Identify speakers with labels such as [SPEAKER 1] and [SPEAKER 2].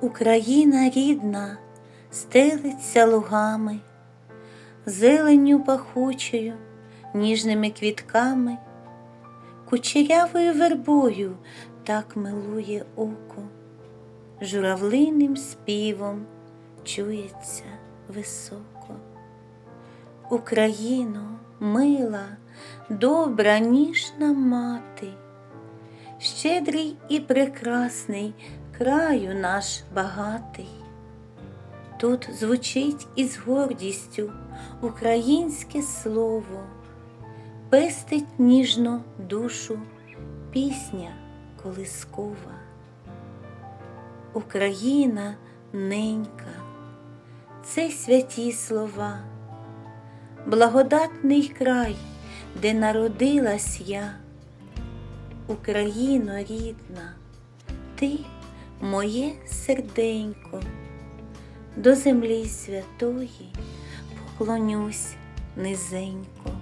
[SPEAKER 1] Україна рідна стелиться лугами, зеленню пахучою, ніжними квітками, кучерявою вербою так милує око, журавлиним співом чується високо. Україно, мила, добра, ніжна мати, щедрий і прекрасний краю наш багатий. Тут звучить із гордістю українське слово, пестить ніжно душу пісня колискова. Україна ненька, це святі слова, благодатний край, де народилась я. Україно рідна, ти моє серденько, до землі святої поклонюсь низенько.